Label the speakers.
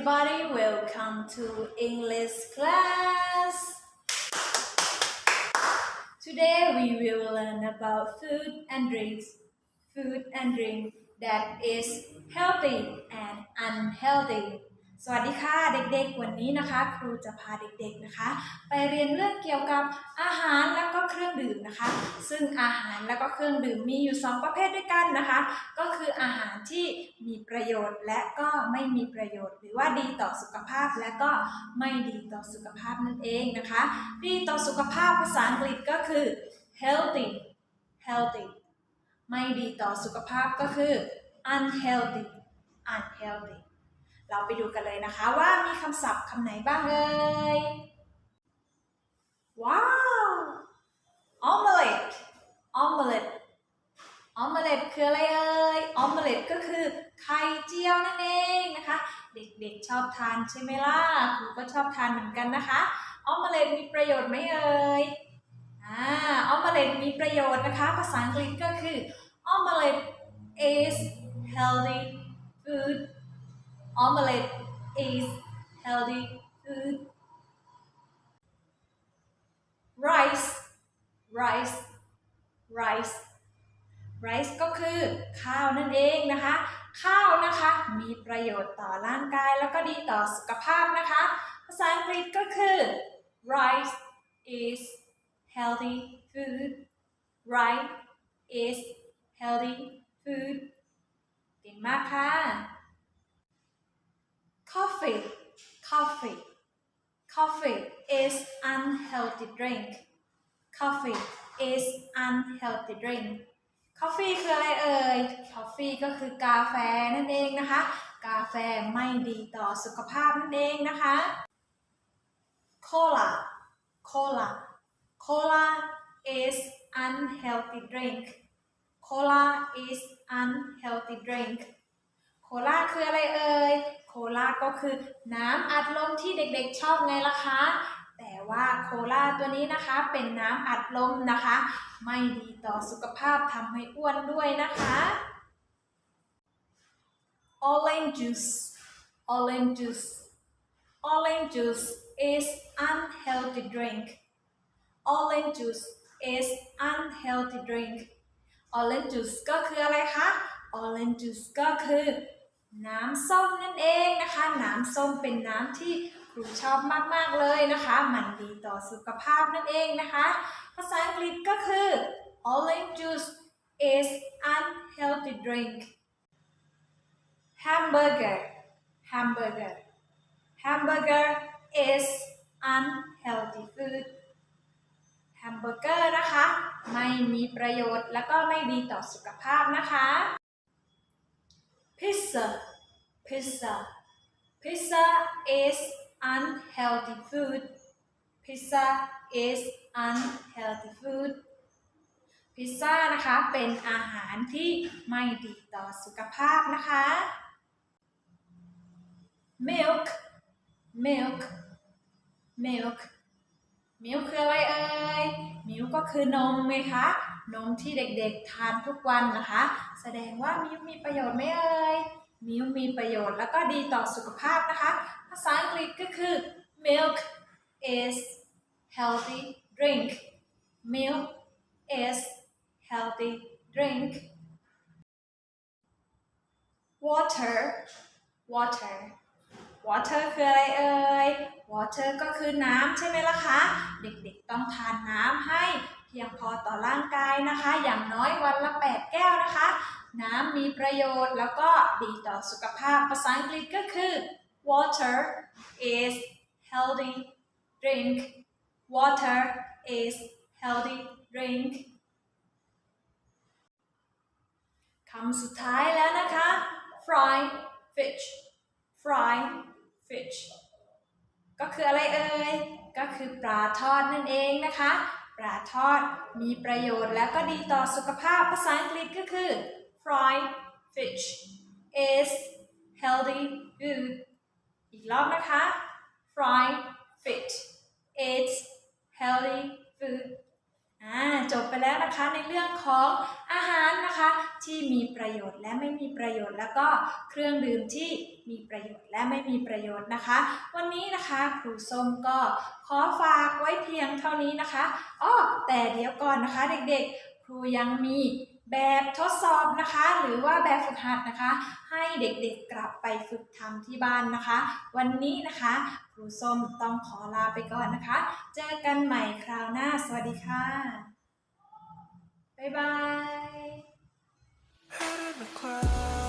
Speaker 1: everybody, welcome to English class. Today we will learn about food and drinks. Food and drink that is healthy and unhealthy. สวัสดีค่ะเด็กๆ วันนี้นะคะ ครูจะพาเด็กๆนะคะ ไปเรียนเรื่องเกี่ยวกับอาหารแล้วก็เครื่องดื่มนะคะ ซึ่งอาหารแล้วก็เครื่องดื่มมีอยู่สองประเภทด้วยกันนะคะ ก็คืออาหารที่มีประโยชน์และก็ไม่มีประโยชน์ หรือว่าดีต่อสุขภาพและก็ไม่ดีต่อสุขภาพนั่นเองนะคะ ดีต่อสุขภาพภาษาอังกฤษก็คือ healthy healthy ไม่ดีต่อสุขภาพก็คือ unhealthy unhealthy เราไปดูกันเลยนะคะว่ามีคำศัพท์คำไหนบ้างเอ่ย ว้าว omelette omelette omelette คืออะไรเอ่ย omelette ก็คือไข่เจียวนั่นเองนะคะ เด็กๆชอบทานใช่ไหมล่ะครูก็ชอบทานเหมือนกันนะคะ omelette มีประโยชน์ไหมเอ่ยอ่า omelette มีประโยชน์นะคะ ภาษาอังกฤษก็คือ omelette is healthy food omelette is healthy food rice rice rice rice ก็คือข้าวนั่นเองนะคะ ข้าวนะคะมีประโยชน์ต่อร่างกายแล้วก็ดีต่อสุขภาพนะคะ ภาษาอังกฤษก็คือ rice is healthy food rice is healthy food เก่งมากค่ะ coffee coffee coffee is unhealthy drink coffee is unhealthy drink coffee คืออะไรเอ่ย coffee ก็คือกาแฟนั่นเองนะคะ กาแฟไม่ดีต่อสุขภาพนั่นเองนะคะ cola cola cola is unhealthy drink cola is unhealthy drink โคลาคืออะไรเอ่ย ก็คือน้ำอัดลมที่เด็กๆชอบไงล่ะคะ แต่ว่าโคลาตัวนี้นะคะเป็นน้ำอัดลมนะคะ ไม่ดีต่อสุขภาพทำให้อ้วนด้วยนะคะ orange juice orange juice orange juice is unhealthy drink orange juice is unhealthy drink orange juice ก็คืออะไรคะ orange juice ก็คือ น้ำส้มนั่นเองนะคะ น้ำส้มเป็นน้ำที่ครูชอบมาก ๆ เลยนะคะ มันดีต่อสุขภาพนั่นเองนะคะ ภาษาอังกฤษก็คือ orange juice is unhealthy drink hamburger hamburger hamburger is unhealthy food แฮมเบอร์เกอร์นะคะ ไม่มีประโยชน์และก็ไม่ดีต่อสุขภาพนะคะ pizza pizza pizza is unhealthy food pizza is unhealthy food พิซซ่านะคะเป็นอาหารที่ไม่ดีต่อสุขภาพนะคะ milk milk milk มิลคืออะไรเอ่ยมิลก็คือนมไงคะ นมที่เด็กๆ ทานทุกวันนะคะ แสดงว่ามิลมีประโยชน์ไหมเอ่ยมิลมีประโยชน์แล้วก็ดีต่อสุขภาพนะคะ ภาษาอังกฤษก็คือ milk is healthy drink milk is healthy drink water water water คืออะไรเอ่ย water ก็คือน้ำใช่ไหมล่ะคะ เด็กๆต้องทานน้ำให้ เพียงพอต่อร่างกายนะคะ อย่างน้อยวันละ 8 แก้วนะคะ น้ำมีประโยชน์แล้วก็ดีต่อสุขภาพภาษาอังกฤษก็คือ water is healthy drink water is healthy drink คำสุดท้ายแล้วนะคะ fried fish fried fish ก็คืออะไรเอ่ย ก็คือปลาทอดนั่นเองนะคะ ปลาทอดมีประโยชน์และก็ดีต่อสุขภาพภาษาอังกฤษก็คือ fried fish is healthy food อีกรอบนะคะ fried fish is healthy food อ่าจบไปแล้วนะคะในเรื่องของอาหารนะคะ ที่มีประโยชน์และไม่มีประโยชน์ แล้วก็เครื่องดื่มที่มีประโยชน์และไม่มีประโยชน์นะคะ วันนี้นะคะครูส้มก็ขอฝากไว้เพียงเท่านี้นะคะอ้อแต่เดี๋ยวก่อนนะคะเด็กๆ ครูยังมีแบบทดสอบนะคะ หรือว่าแบบฝึกหัดนะคะ ให้เด็กๆกลับไปฝึกทำที่บ้านนะคะ วันนี้นะคะครูส้มต้องขอลาไปก่อนนะคะ เจอกันใหม่คราวหน้า สวัสดีค่ะ บ๊ายบาย
Speaker 2: the clouds.